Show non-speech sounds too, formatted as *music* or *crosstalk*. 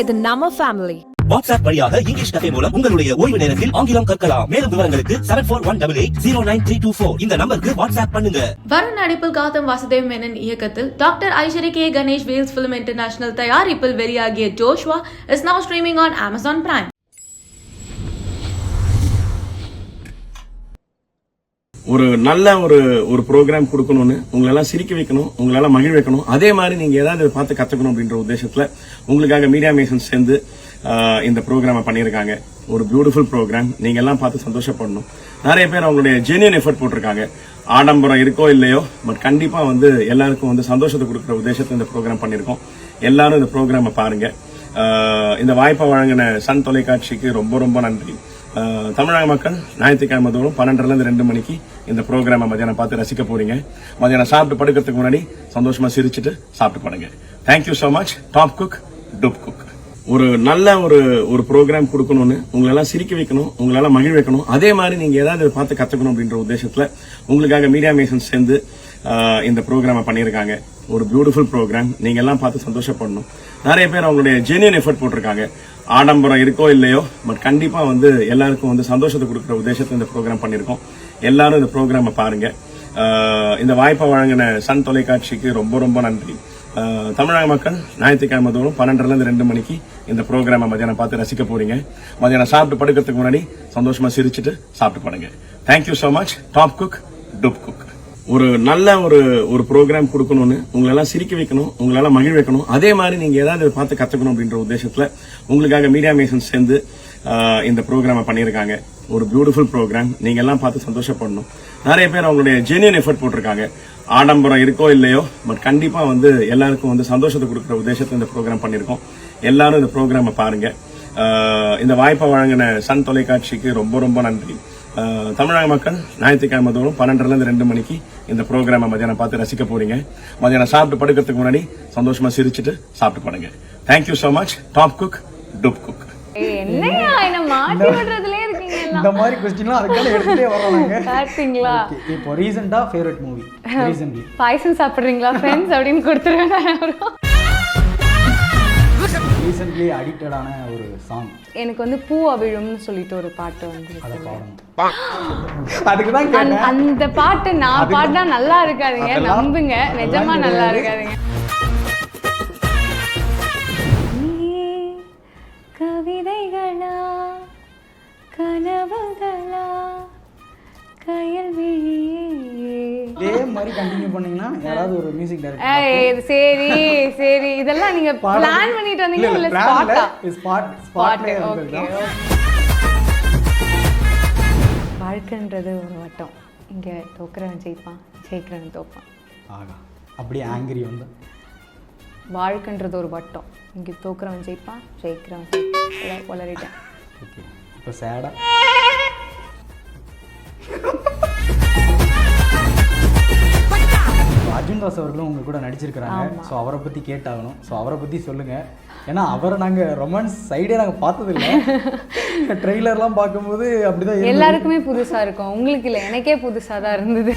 இது நம்ம family WhatsApp வழியாக இங்கிலீஷ் கதை மூலம் உங்களுடைய ஓய்வு நேரத்தில் ஆங்கிலம் கற்கலாம். மேலும் விவரங்களுக்கு seven four one double eight zero nine three two four இந்த நம்பருக்கு வாட்ஸ்அப் பண்ணுங்க. வருண் நடிப்பில் கௌதம் வாசுதேவ் மேனன் இயக்கத்தில் doctor Aishwari K Ganesh wheels film international தயாரிப்பில் வெளியாகிய Joshua is now streaming on Amazon Prime ஒரு நல்ல ஒரு ஒரு ப்ரோக்ராம் கொடுக்கணும்னு உங்களெல்லாம் சிரிக்க வைக்கணும் உங்களெல்லாம் மகிழ் வைக்கணும். அதே மாதிரி நீங்கள் ஏதாவது இதை பார்த்து கற்றுக்கணும் அப்படின்ற உத்தேசத்தில் உங்களுக்காக மீடியா மேசன் சேர்ந்து இந்த ப்ரோக்ராமை பண்ணியிருக்காங்க. ஒரு பியூட்டிஃபுல் ப்ரோக்ராம் நீங்கள் எல்லாம் பார்த்து சந்தோஷப்படணும். நிறைய பேர் அவங்களுடைய ஜெனியன் எஃபர்ட் போட்டிருக்காங்க. ஆடம்பரம் இருக்கோ இல்லையோ பட் கண்டிப்பாக வந்து எல்லாருக்கும் வந்து சந்தோஷத்தை கொடுக்குற உத்தேசத்துல இந்த ப்ரோக்ராம் பண்ணியிருக்கோம். எல்லாரும் இந்த ப்ரோக்ராமை பாருங்கள் இந்த வாய்ப்பை வழங்கின சன் தொலைக்காட்சிக்கு ரொம்ப ரொம்ப நன்றி. தமிழக மக்கள் ஞாயிற்றுக்கிழமை தோறும் பன்னெண்டுலேருந்து ரெண்டு மணிக்கு இந்த ப்ரோக்ராமை மதியானம் பார்த்து ரசிக்க போறீங்க. மதியானம் சாப்பிட்டு படுக்கிறதுக்கு முன்னாடி சந்தோஷமா சிரிச்சுட்டு சாப்பிட்டு படுங்க. Thank you so much top cook dupe cook ஒரு நல்ல ஒரு ஒரு ப்ரோக்ராம் கொடுக்கணும்னு உங்களெல்லாம் சிரிக்க வைக்கணும் உங்களால மகிழ் வைக்கணும். அதே மாதிரி நீங்க ஏதாவது பார்த்து கத்துக்கணும் அப்படின்ற உத்தேசத்துல உங்களுக்காக மீடியா மேசன் சேர்ந்து இந்த ப்ரோக்ராமை பண்ணியிருக்காங்க. ஒரு பியூட்டிஃபுல் ப்ரோக்ராம் நீங்கள் எல்லாம் பார்த்து சந்தோஷப்படணும். நிறைய பேர் அவங்களுடைய ஜெனியன் எஃபர்ட் போட்டிருக்காங்க. ஆடம்பரம் இருக்கோ இல்லையோ பட் கண்டிப்பாக வந்து எல்லாருக்கும் வந்து சந்தோஷத்தை கொடுக்குற உத்தேசத்துல இந்த ப்ரோக்ராம் பண்ணியிருக்கோம். எல்லாரும் இந்த ப்ரோக்ராமை பாருங்க. இந்த வாய்ப்பை வழங்கின சன் தொலைக்காட்சிக்கு ரொம்ப ரொம்ப நன்றி. தமிழக மக்கள் ஞாயிற்றுக்கிழமை தோறும் பன்னெண்டுலேருந்து ரெண்டு மணிக்கு இந்த ப்ரோக்ராமை மதியானம் பார்த்து ரசிக்க போறீங்க. மதியானம் சாப்பிட்டு படுக்கிறதுக்கு முன்னாடி சந்தோஷமா சிரிச்சிட்டு சாப்பிட்டு படுங்க. Thank you so much top cook dupe cook ஒரு நல்ல ஒரு ஒரு ப்ரோக்ராம் கொடுக்கணும்னு உங்களெல்லாம் சிரிக்க வைக்கணும் உங்களெல்லாம் மகிழ் வைக்கணும். அதே மாதிரி நீங்கள் ஏதாவது பார்த்து கற்றுக்கணும் அப்படின்ற உத்தேசத்துல உங்களுக்காக மீடியா மேஷன் சேர்ந்து இந்த ப்ரோக்ராமை பண்ணியிருக்காங்க. ஒரு பியூட்டிஃபுல் ப்ரோக்ராம் நீங்கள் எல்லாம் பார்த்து சந்தோஷப்படணும். நிறைய பேர் அவங்களுடைய ஜென்யூன் எஃபர்ட் போட்டிருக்காங்க. ஆடம்பரம் இருக்கோ இல்லையோ பட் கண்டிப்பாக வந்து எல்லாருக்கும் வந்து சந்தோஷத்தை கொடுக்குற உத்தேசத்துல இந்த ப்ரோக்ராம் பண்ணியிருக்கோம். எல்லாரும் இந்த ப்ரோக்ராமை பாருங்கள் இந்த வாய்ப்பை வழங்கின சன் தொலைக்காட்சிக்கு ரொம்ப ரொம்ப நன்றி. தமிழக மக்கள் ஞாயிற்றுக்கிழமை தோறும் பன்னெண்டுல இருந்து ரெண்டு மணிக்கு இந்த ப்ரோக்ராமை மதியானம் பார்த்து ரசிக்க போறீங்க. மதியானம் சாப்பிட்டு படுக்கிறதுக்கு முன்னாடி சந்தோஷமா சிரிச்சிட்டு சாப்பிட்டு படுங்க. Thank you so much top cook dupe cook என்னையா என்ன மாட்டி விடுறதுலயே இருக்கீங்க எல்லாம்? இந்த மாதிரி கொஸ்டின்லாம் அதுக்கான எடுத்துட்டே பார்த்தீங்களா Okay, இப்போ ரீசெண்டா ஃபேவரட் மூவி ரீசென்ட்லி பாயசம் சாப்பிடுறீங்களா ஃப்ரெண்ட்ஸ் அப்படின்னு கொடுத்துருவேன் ரீசென்ட்லி அடிக்டடான ஒரு சாங் எனக்கு வந்து பூ அவிழும்னு சொல்லிட்டு ஒரு பாட்டு வந்து *gasps* அதுக்கு தான் அந்த- பாட்டு நான் பாடினா நல்லா இருக்காதுங்க. நம்புங்க. நிஜமா நல்லா. இருக்காதுங்க. இதே மாதிரி கண்டினியூ பண்ணீங்கன்னா யாராவது ஒரு மியூசிக் டைரக்டர் சரி சரி. இதெல்லாம் நீங்க பிளான் பண்ணிட்டு வந்தீங்க இல்ல ஸ்பாட்டா ஸ்பாட் ஸ்பாட் ஸ்பாட்ல வாழ்க்கைன்றது ஒரு வட்டம். இங்க தோக்குறவன் ஜெயிப்பான் ஜெயிக்கிறவன் தோப்பான். ஆகா அப்படியே ஆங்கிரி வந்து. வாழ்க்கைன்றது ஒரு வட்டம். இங்க தோக்குறவன் ஜெயிப்பான் ஜெயிக்கிறவன் உளறிட்டேன் ஓகே இப்போ சேடா அர்ஜுன் தாஸ் அவர்களும் உங்க கூட நடிச்சிருக்கிறாங்க. ஸோ அவரை பத்தி கேட்டாகணும். ஸோ அவரை பத்தி சொல்லுங்க. ஏன்னா அவரை நாங்க ரொமான்ஸ் சைடே நாங்க பார்த்தது இல்லை ட்ரெய்லர்லாம் *laughs* பார்க்கும்போது அப்படிதான். எல்லாருக்குமே புதுசா இருக்கும். உங்களுக்கு இல்ல எனக்கே புதுசா தான் இருந்தது.